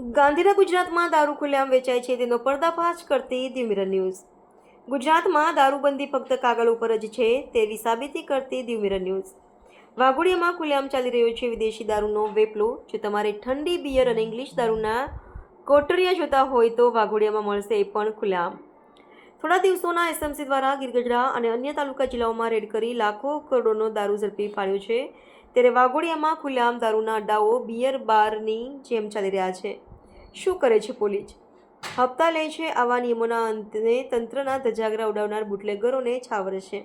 ગાંધીના ગુજરાતમાં દારૂ ખુલ્લેઆમ વેચાય છે તેનો પર્દાફાશ કરતી ધી મિરર ન્યૂઝ. ગુજરાતમાં દારૂબંધી ફક્ત કાગળ ઉપર જ છે તેવી સાબિતી કરતી ધી મિરર ન્યૂઝ. વાઘોડિયામાં ખુલ્લેઆમ ચાલી રહ્યો છે વિદેશી દારૂનો વેપલો. જો તમારે ઠંડી બિયર અને ઇંગ્લિશ દારૂના કોટરિયા જોતા હોય તો વાઘોડિયામાં મળશે એ પણ ખુલ્લેઆમ. થોડા દિવસોના એસએમસી દ્વારા ગીરગઢડા અને અન્ય તાલુકા જિલ્લાઓમાં રેડ કરી લાખો કરોડોનો દારૂ ઝડપી પાડ્યો છે. ત્યારે વાઘોડિયામાં ખુલ્લેઆમ દારૂના અડ્ડાઓ બિયર બારની જેમ ચાલી રહ્યા છે. શું કરે છે પોલીસ? હપ્તા લે છે આવા નિયમોના અંતને તંત્રના ધજાગરા ઉડાવનાર બુટલેગરોને છાવરે છે.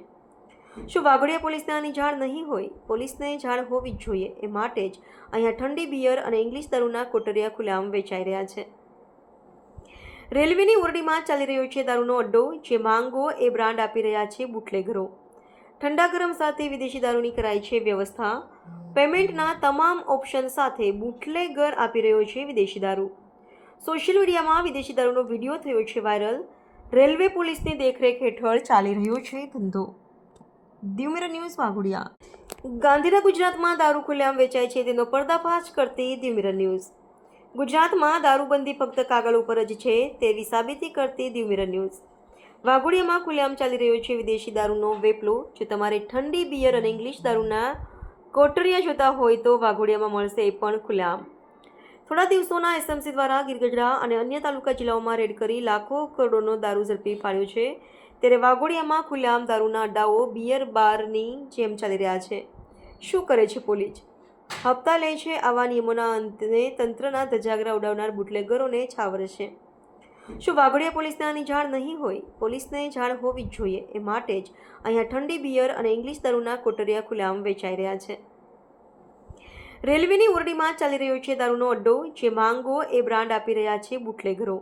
શું વાઘોડિયા પોલીસને આની જાણ નહીં હોય? પોલીસને જાણ હોવી જ જોઈએ. એ માટે જ અહીંયા ઠંડી બિયર અને ઇંગ્લિશ દારૂના કોટરિયા ખુલ્લેઆમ વેચાઈ રહ્યા છે. રેલવેની ઓરડીમાં ચાલી રહ્યો છે દારૂનો અડ્ડો, જે માંગો એ બ્રાન્ડ આપી રહ્યા છે બુટલેગરો. ઠંડા ગરમ સાથે વિદેશી દારૂની કરાઈ છે વ્યવસ્થા. પેમેન્ટના તમામ ઓપ્શન સાથે બુટલેગર આપી રહ્યો છે વિદેશી દારૂ. સોશિયલ મીડિયામાં વિદેશી દારૂનો વીડિયો થયો છે વાયરલ. રેલવે પોલીસની દેખરેખ હેઠળ ચાલી રહ્યો છે ધંધો. દ્યુમિર ન્યૂઝ વાઘોડિયા. ગાંધીના ગુજરાતમાં દારૂ ખુલ્લેઆમ વેચાય છે તેનો પર્દાફાશ કરતી દ્યુમિર ન્યૂઝ. ગુજરાતમાં દારૂબંધી ફક્ત કાગળ ઉપર જ છે તેવી સાબિતી કરતી દ્યુમિર ન્યૂઝ. વાઘોડિયામાં ખુલ્લેઆમ ચાલી રહ્યો છે વિદેશી દારૂનો વેપલો. જો તમારે ઠંડી બિયર અને ઇંગ્લિશ દારૂના કોટરિયા જોતા હોય તો વાઘોડિયામાં મળશે એ પણ ખુલ્લેઆમ. થોડા દિવસોના એસએમસી દ્વારા ગીરગઢડા અને અન્ય તાલુકા જિલ્લાઓમાં રેડ કરી લાખો કરોડોનો દારૂ ઝડપી પાડ્યો છે. ત્યારે વાઘોડિયામાં ખુલ્લેઆમ દારૂના અડ્ડાઓ બિયર બારની જેમ ચાલી રહ્યા છે. શું કરે છે પોલીસ? હપ્તા લે છે આવા નિયમોના અંતને તંત્રના ધજાગરા ઉડાવનાર બુટલેગરોને છાવરે છે. શું વાઘોડિયા પોલીસને આની જાણ નહીં હોય? પોલીસને જાણ હોવી જ જોઈએ. એ માટે જ અહીંયા ઠંડી બિયર અને ઇંગ્લિશ દારૂના કોટરિયા ખુલ્લેઆમ વેચાઈ રહ્યા છે. રેલવેની ઓરડીમાં ચાલી રહ્યો છે દારૂનો અડ્ડો, જે માંગો એ બ્રાન્ડ આપી રહ્યા છે બુટલેગરો.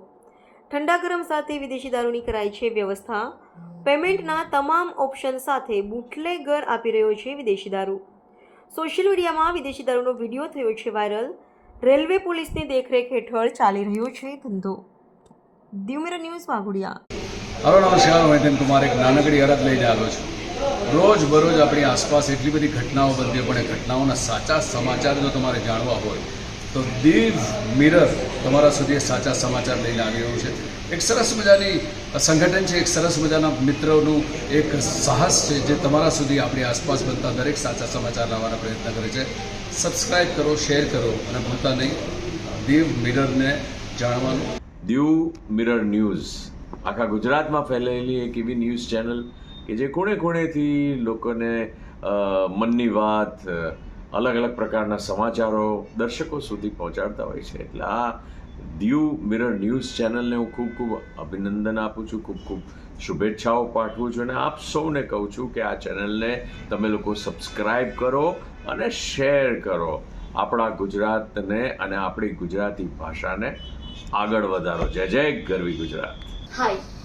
ઠંડા ગરમ સાથે વિદેશી દારૂની કરાય છે વ્યવસ્થા. પેમેન્ટના તમામ ઓપ્શન સાથે બુટલેગર આપી રહ્યો છે વિદેશી દારૂ. સોશિયલ મીડિયામાં વિદેશી દારૂનો વીડિયો થયો છે વાયરલ. રેલવે પોલીસની દેખરેખ હેઠળ ચાલી રહ્યો છે ધંધો. દ્યુમિર ન્યૂઝ વાઘોડિયા. હલો, નમસ્કાર. હું હેતન કુમાર. એક નાનકડી અરજ લઈને આવ્યો છું. રોજ બરોજ આપણી આસપાસ એટલી બધી ઘટનાઓ બનતી પણ એ ઘટનાઓના સાચા સમાચાર જો તમારે જાણવા હોય, તો દીવ મિરર તમારા સુધી સાચા સમાચાર લઈને આવી રહ્યું છે. એક સરસ મજાની સંગઠન છે, એક સરસ મજાના મિત્રોનું એક સાહસ છે, જે તમારા સુધી આપણી આસપાસ બનતા દરેક સાચા સમાચાર લાવવાના પ્રયત્ન કરે છે. સબસ્ક્રાઈબ કરો શેર કરો, અને ભૂલતા નહીં, દીવ મિરરને જાણવાનું. Diu mirror news. આખા ગુજરાતમાં ફેલાયેલી એક એવી ન્યૂઝ ચેનલ કે જે કોણે કોણેથી લોકોને મનની વાત અલગ અલગ પ્રકારના સમાચારો દર્શકો સુધી પહોંચાડતા હોય છે. એટલે આ દીવ મિરર ન્યૂઝ ચેનલને હું ખૂબ ખૂબ અભિનંદન આપું છું, ખૂબ ખૂબ શુભેચ્છાઓ પાઠવું છું અને આપ સૌને કહું છું કે આ ચેનલને તમે લોકો સબસ્ક્રાઈબ કરો અને શેર કરો આપણા ગુજરાતને અને આપણી ગુજરાતી ભાષાને આગળ વધારો. જય જય ગરવી ગુજરાત. હાય